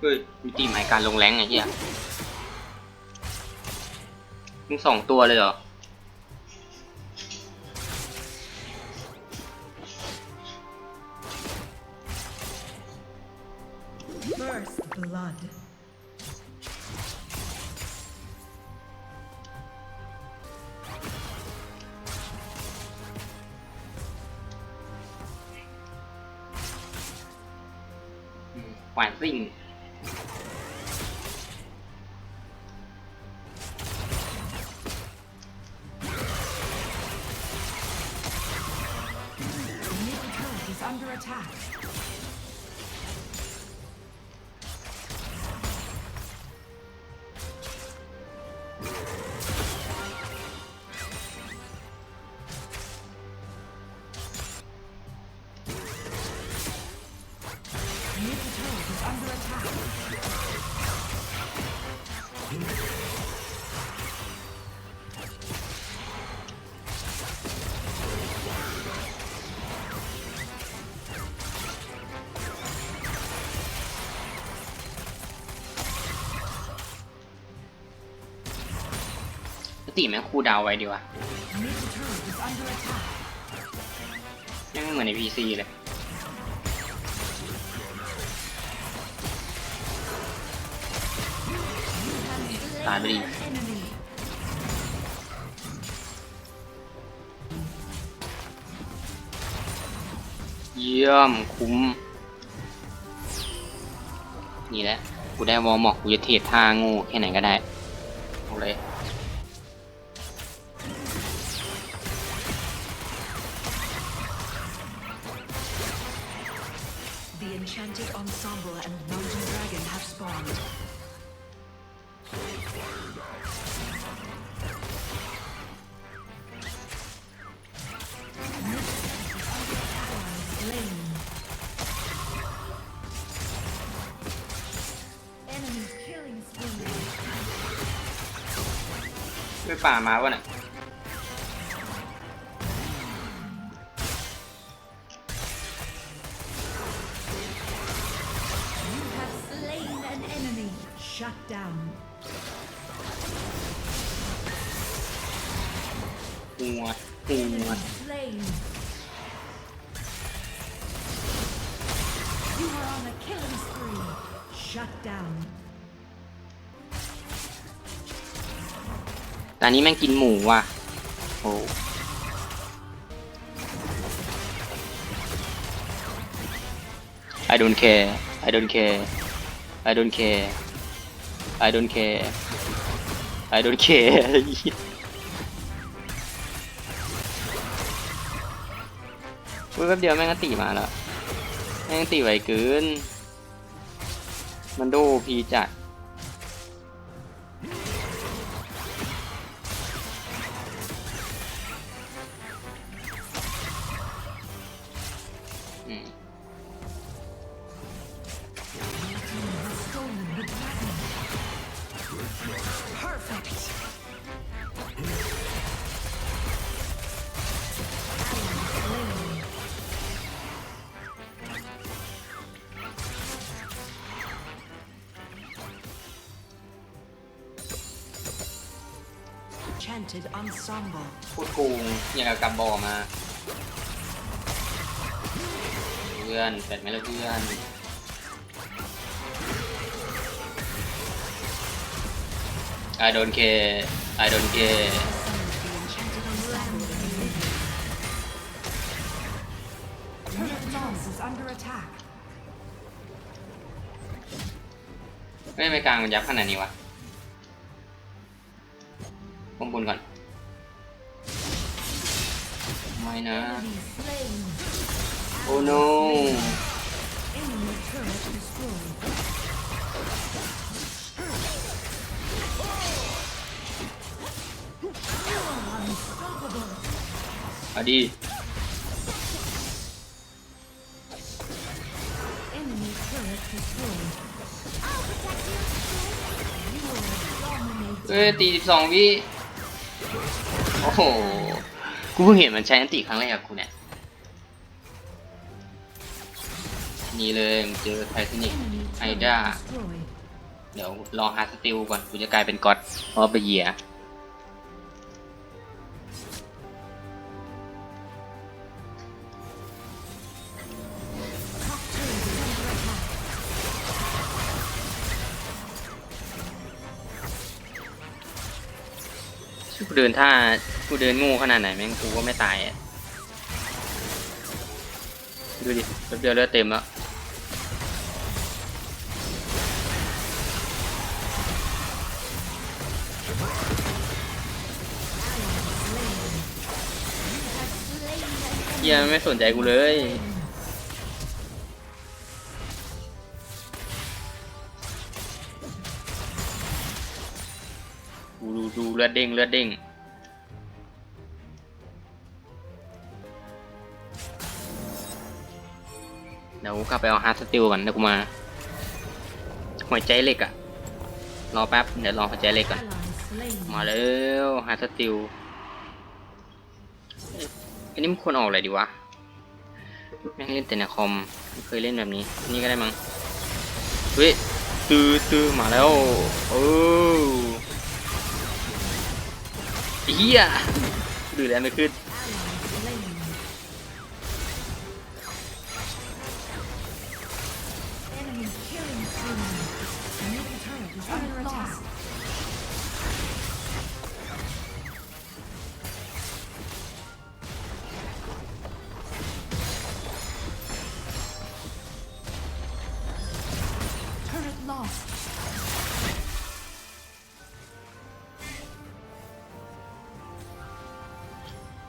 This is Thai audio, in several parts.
เฮ้ยมีตีหมายการลงแรงไงเฮียมึงสองตัวเลยเหรอ First blood. อืมหวานซิ่ง ตีแม่งคูดาวไว้ดีวะยังไม่เหมือนในพีซีเลยตายไปดิเยี่ยมคุ้ม นี่แหละ กูได้วอลหมอกกูจะเทรดท่างูแค่ไหนก็ได้เอาเลย enchanted ensemble and mountain dragon have spawned. Slain. Enemy killing spree. ด้วยป่ามาวะน่ะ Shut down. หัวหัว Enemy slain. You are on a killing spree. Shut down. ตอนนี้แม่งกินหมูว่ะ โอ้ I don't care I don't care I don't care I don't care I don't care พูดแป๊บเดียวแม่งก็ตีมาแล้ว แม่งตีไวเกิน มันโดพีจัด 'Chanted ensemble. พูดโกงอย่างกับกับบอมา เพื่อนแปดไหมล่ะเพื่อน I don't care I don't care The enchanted ensemble is living. Turret Moss is under attack. ไม่ไปกลางมันยับขนาดนี้วะ ข้างบนก่อน ไม่นะ โอ้ no อดีเอ้ตีสิบสองวิ อ้โห กูเพิ่งเห็นมันใช้อันติครั้งแรกกับกูเนี่ย นี่เลยเจอไททานิก Enemy turret Aida. destroyed. เดี๋ยวรอฮาร์สติลก่อน กูจะกลายเป็นก๊อตเพราะไปเหยียเดินถ้า กูเดินงูขนาดไหนแม่งกูก็ไม่ตายอะดูดิแป๊บเดียวเลือดเต็มแล้วเฮียไม่สนใจกูเลยดูดูดูเลือดเด้งเลือดเด้ง ดี๋ยวกูกลับไปเอาฮาร์ดสติลก่อนเดี๋ยวกูมา หัวใจเหล็กอะรอแป๊บเดี๋ยวรอหัวใจเหล็กก่อน มาแล้วฮาร์ดสติลอันนี้มันควรออกอะไรดีวะ แม่งเล่นแต่ในคอมไม่เคยเล่นแบบนี้ นี่ก็ได้มั้งเฮ้ยตื้อตื้อมาแล้วโอ้เฮียดูแลไม่ขึ้น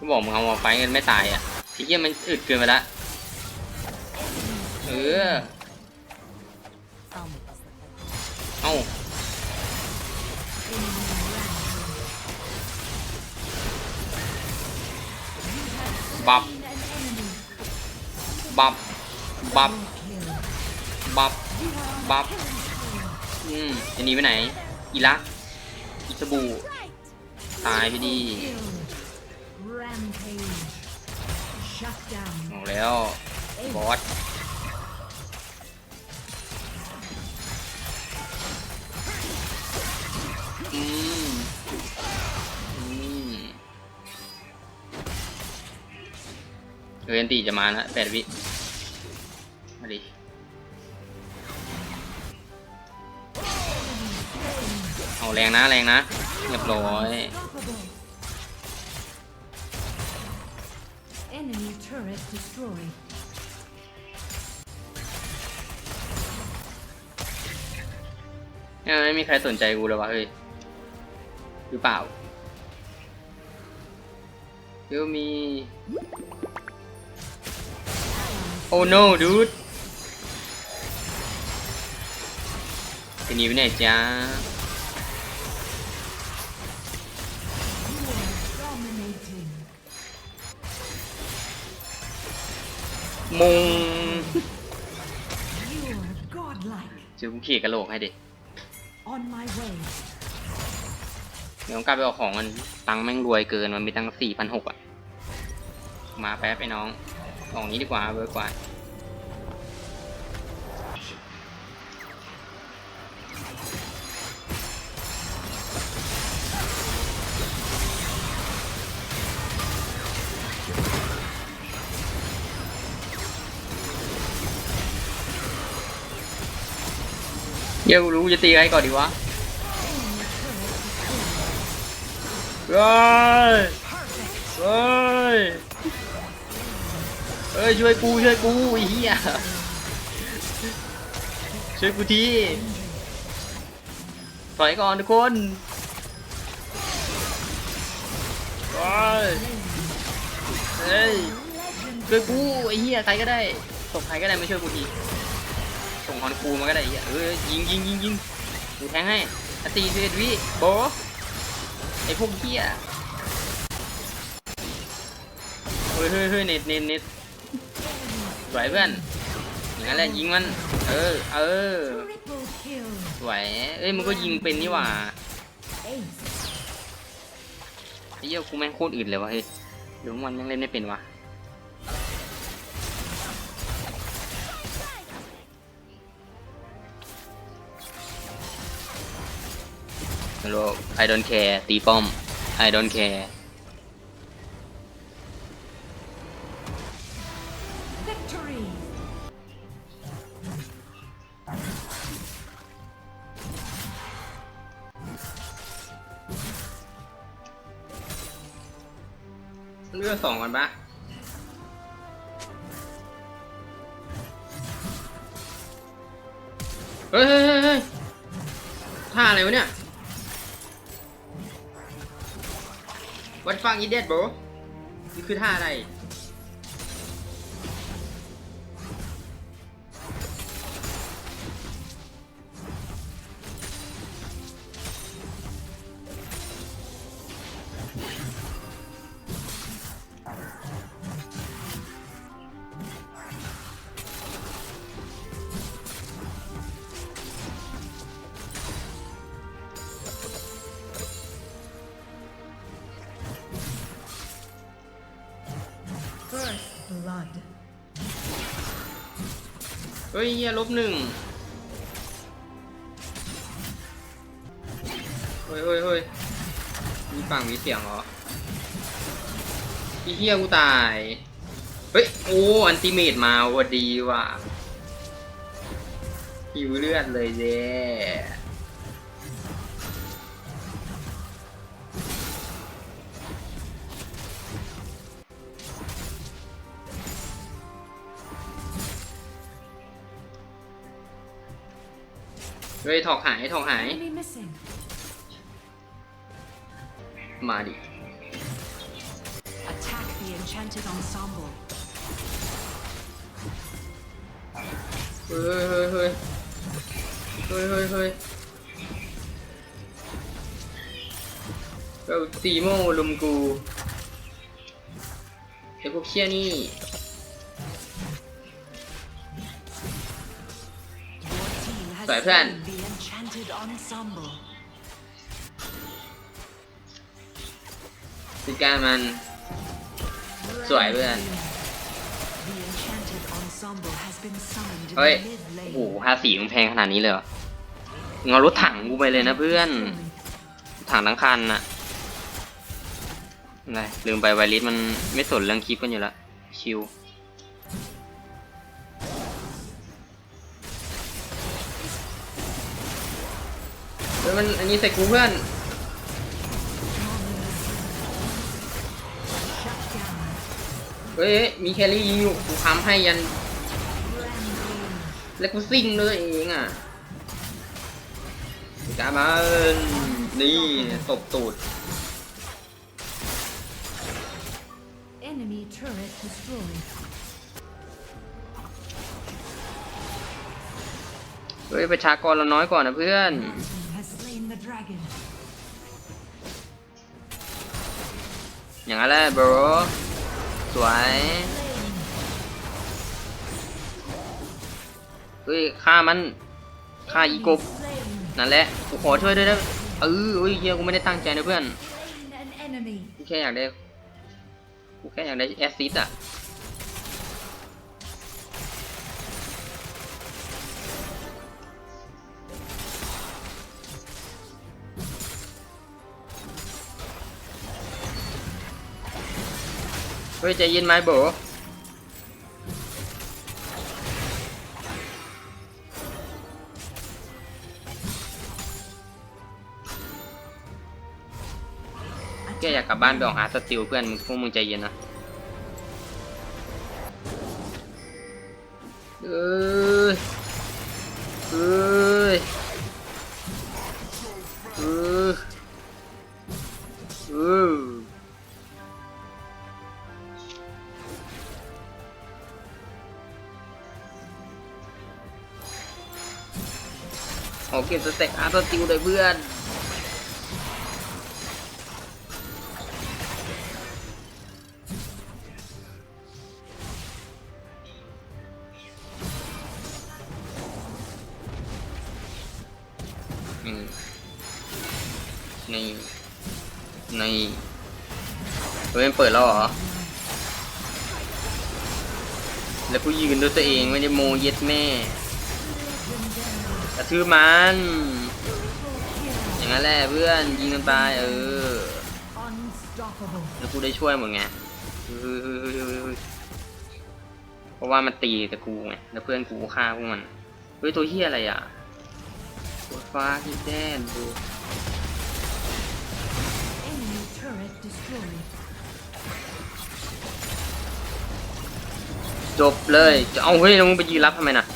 ก็บอกมึงเอามาไฟกันไม่ตายอะไอ้เหี้ยมันอึดเกินไปละเออเอ้าบับ บับ บับ บับ บับ อืมจะหนีไปไหน อีรักอีสบู ตายไปดี แล้วบอสอืมอืมเอออันตีจะมาแล้วแปดวิมาดิเอาแรงนะแรงนะเรียบร้อย Enemy turret destroyed. เนี่ยไม่มีใครสนใจกูเลยวะเฮ้ยหรือเปล่าเดี๋ยวมีโอ้ no dude จะหนีไปไหนจ้า มง You are godlike. เจอกูขี่กระโหลกให้ดิ On my way. เดี๋ยวต้องกลับไปเอาของกันตังค์แม่งรวยเกินมันมีตังสี่พันหกอะ มาแป๊บไอ้น้องกล่องนี้ดีกว่าเบอร์กว่า เยวกูรู้จะตีใครก่อนดีวะเฮ้ยเฮ้ยเฮ้ยช่วยกูช่วยกูไอ้เหี้ยช่วยกูทีถอยก่อนทุกคนเฮ้ยเฮ้ยช่วยกูไอ้เหี้ยใครก็ได้ส่งใครก็ได้มาช่วยกูที ส่งฮอนคูมาก็ได้ไอ้เหี้ยเออยิงยิงยิงยิงกูแทงให้อตีสิบวิโบไอพวกเหี้ยเฮ้ยเฮ้ยเฮ้ยเน็ตเน็ตเน็ตสวยเพื่อนอย่างนั้นแหละยิงมัน เออ เออสวยเอ้ยมันก็ยิงเป็นนี่หว่าไอ้เหี้ยกูแม่งโคตรอื่นเลยวะเฮ้ยหรือมันแม่งเล่นไม่เป็นวะ ฮัลโหล I don't care ตีป้อม I don't care Victory! เลือกสองกันปะเฮ้ยเฮ้ยเฮ้ยเฮ้ยท่าอะไรวะเนี่ย ฟังอีเดียดโบนี่คือท่าอะไร ฮ้ยเฮียลบหนึ่งเฮ้ยเฮ้ยเฮ้ยมีฝั่งมีเสียงเหรออีเฮียกูตาย เฮ้ย โอ้ อันติเมตมาวัดีว่ะหิวเลือดเลยเจ้ เฮ้ยถอกหายถอกหาย Enemy missing. มาดิ Attack the enchanted ensemble. เฮ้ยเฮ้ยเฮ้ยเฮ้ยเฮ้ยเฮ้ยเราตีโม่ลุมกูไอ้พวกเชี่ยนี่ team has Sorry, plan. slain the enchanted ensemble. สิการมันสวยเพื่อนเฮ้ยโอ้โหภาษีมึงแพงขนาดนี้เลยเหรองอารถถังกูไปเลยนะเพื่อน ถังทั้งคันน่ะอะไรลืมไปไวริสมันไม่สนเรื่องคลิปกันอยู่ล้วชิว ฮ้ยมันอันนี้ใส่กูเพื่อน Shut down. เฮ้ยเฮ้ยมีแครี่ยิงอยู่กูค้ำให้ยัน Rampage. แล้วกูซิ่งเลยเองอะกาบันนี่ตบตูด Enemy turret destroyed. เฮ้ยประชากรเราน้อยกว่านะเพื่อน อย่างนั้นแหละบรสวยเฮ้ยฆ่ามันฆ่าอีกบนั่นแหละกูขอช่วยด้วยนะเออเฮ้ยเฮียกูไม่ได้ตั้งใจนะเพื่อนกูแค่อยากได้กูแค่อยากได้แอสซิสอะ เฮ้ยใจเย็นไหมโบแกอยากกลับบ้านไปออกหาสติวเพื่อนพวกมึงใจเย็นนะเออ เก็บสเต็กอาร์ตติลเลยเพื่อนอืมนี่นี่เฮ้ยมันเปิดแล้วเหรอ แล้วกูยืนด้วยตัวเองไม่ได้โมเย็ดแม่ กระทืบมัน อย่างนั้นแหละเพื่อนยิงกันไปเออแล้วกูได้ช่วยหมดไงเพราะว่ามันตีแต่กูไงแล้วเพื่อนกูฆ่าพวกมันเฮ้ยตัวเฮียอะไรอะตัวฟ้าที่แดนดูจบเลยจะเอาเฮ้ยแล้วมึงไปยืนรับทำไมน่ะ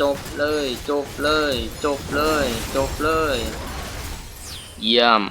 จบเลย จบเลย จบเลย จบเลย เยี่ยม